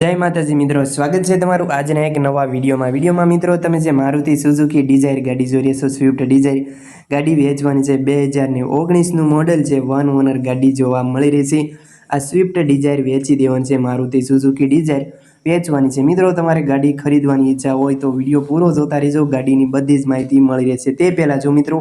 જય માતાજી મિત્રો, સ્વાગત છે તમારું આજના એક નવા વિડીયોમાં. વિડીયોમાં મિત્રો, તમે જે મારુતિ સુઝુકી ડિઝાયર ગાડી જોઈ રહ્યા છો, સ્વિફ્ટ ડિઝાયર ગાડી વેચવાની છે બે હજારને ઓગણીસનું મોડલ છે વન ઓનર ગાડી જોવા મળી રહી છે. આ સ્વિફ્ટ ડિઝાયર વેચી દેવાની છે મારુતિ સુઝુકી ડિઝાયર વેચવાની છે. મિત્રો, તમારે ગાડી ખરીદવાની ઈચ્છા હોય તો વીડિયો પૂરો જોતા રહેજો, ગાડીની બધી જ માહિતી મળી રહેશે. તે પહેલાં જો મિત્રો,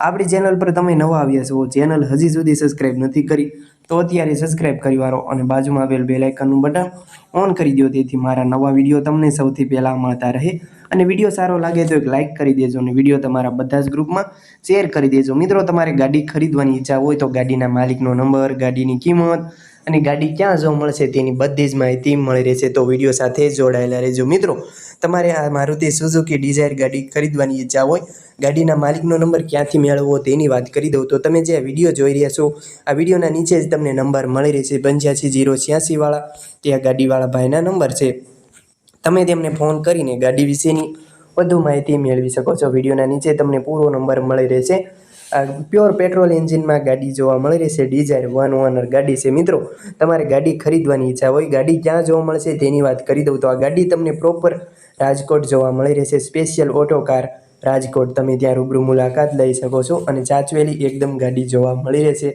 આપણી ચેનલ પર તમે નવા આવ્યા છો, ચેનલ હજી સુધી સબસ્ક્રાઈબ નથી કરી તો અત્યારે સબસ્ક્રાઈબ કરી વાળો અને બાજુમાં આવેલ બેલ આઇકનનું બટન ઓન કરી દો તેથી મારા નવા વીડિયો તમને સૌથી પહેલાં મળતા રહે. અને વીડિયો સારો લાગે તો એક લાઇક કરી દેજો અને વીડિયો તમારા બધા જ ગ્રુપમાં શેર કરી દેજો. મિત્રો, તમારે ગાડી ખરીદવાની ઈચ્છા હોય તો ગાડીના માલિકનો નંબર ગાડીની કિંમત અને ગાડી ક્યાં જોવા મળશે તેની બધી જ માહિતી મળી રહેશે. તો વીડિયો સાથે જોડાયેલા રહેજો મિત્રો. તમારે આ મારુતિ સુઝુકી ડિઝાયર ગાડી ખરીદવાની ઈચ્છા હોય, ગાડીના માલિકનો નંબર ક્યાંથી મેળવવો તેની વાત કરી દઉં. તો તમે જે વીડિયો જોઈ રહ્યા છો, આ વિડીયોના નીચે જ તમને નંબર મળી રહેશે પંચ્યાસી જીરો છ્યાસીવાળા આ ગાડીવાળા ભાઈના નંબર છે. તમે તેમને ફોન કરીને ગાડી વિશેની વધુ માહિતી મેળવી શકો છો. વિડીયોના નીચે તમને પૂરો નંબર મળી રહેશે. પ્યોર પેટ્રોલ એન્જિનમાં ગાડી જોવા મળી રહેશે ડિઝાયર વન ઓનર ગાડી છે. મિત્રો, તમારે ગાડી ખરીદવાની ઈચ્છા હોય, ગાડી ક્યાં જોવા મળશે તેની વાત કરી દઉં. તો આ ગાડી તમને પ્રોપર રાજકોટ જોવા મળી રહેશે સ્પેશિયલ ઓટો કાર રાજકોટ. તમે ત્યાં રૂબરૂ મુલાકાત લઈ શકો છો અને ચાચવેલી એકદમ ગાડી જોવા મળી રહેશે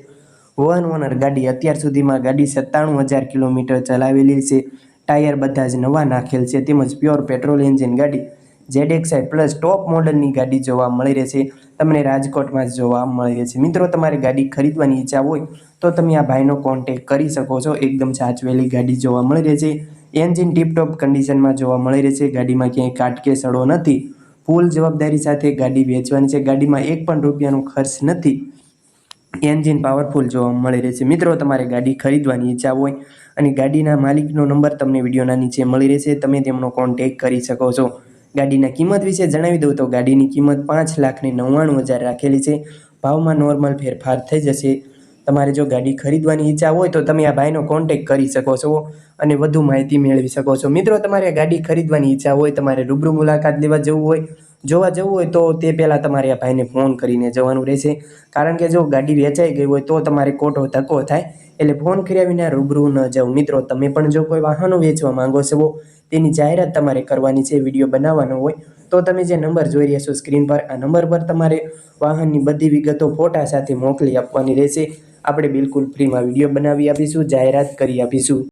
વન ઓનર ગાડી અત્યાર સુધીમાં ગાડી સત્તાણું હજાર કિલોમીટર ચલાવેલી છે. ટાયર બધા જ નવા નાખેલ છે. તેમજ પ્યોર પેટ્રોલ એન્જિન ગાડી ZXi પ્લસ ટોપ મોડલની ગાડી જોવા મળી રહેશે તમને રાજકોટમાં જોવા મળી રહેશે મિત્રો, તમારે ગાડી ખરીદવાની ઈચ્છા હોય તો તમે આ ભાઈનો કોન્ટેક કરી શકો છો. એકદમ સાચવેલી ગાડી જોવા મળી રહેશે એન્જિન ટીપટોપ કન્ડિશનમાં જોવા મળી રહેશે ગાડીમાં ક્યાંય કાટકે સડો નથી. ફૂલ જવાબદારી સાથે ગાડી વેચવાની છે. ગાડીમાં એક પણ રૂપિયાનો ખર્ચ નથી. એન્જિન પાવરફુલ જોવા મળી રહેશે મિત્રો, તમારે ગાડી ખરીદવાની ઈચ્છા હોય અને ગાડીના માલિકનો નંબર તમને વિડીયોના નીચે મળી રહેશે. તમે તેમનો કોન્ટેક કરી શકો છો. ગાડીના કિંમત વિશે જણાવી દઉં તો ગાડીની કિંમત પાંચ લાખને નવ્વાણું હજાર રાખેલી છે. ભાવમાં નોર્મલ ફેરફાર થઈ જશે. તમારે જો ગાડી ખરીદવાની ઈચ્છા હોય તો તમે આ ભાઈનો કોન્ટેક કરી શકો છો અને વધુ માહિતી મેળવી શકો છો. મિત્રો, તમારે ગાડી ખરીદવાની ઈચ્છા હોય, તમારે રૂબરૂ મુલાકાત લેવા જવું હોય જોવા જવું હોય તો તે પહેલાં તમારે આ ભાઈને ફોન કરીને જવાનું રહેશે. કારણ કે જો ગાડી વેચાઈ ગઈ હોય તો તમારે ખોટો ધક્કો થાય. એટલે ફોન કર્યા વિના રૂબરૂ ન જાઓ મિત્રો, તમે પણ જો કોઈ વાહનો વેચવા માંગો છો, તેની જાહેરાત તમારે કરવાની છે. વીડિયો બનાવવાનો હોય તો તમે જે નંબર જોઈ રહ્યા છો સ્ક્રીન પર, આ નંબર પર તમારે વાહનની બધી વિગતો ફોટા સાથે મોકલી આપવાની રહેશે. આપણે બિલકુલ ફ્રીમાં વીડિયો બનાવી આપીશું, જાહેરાત કરી આપીશું.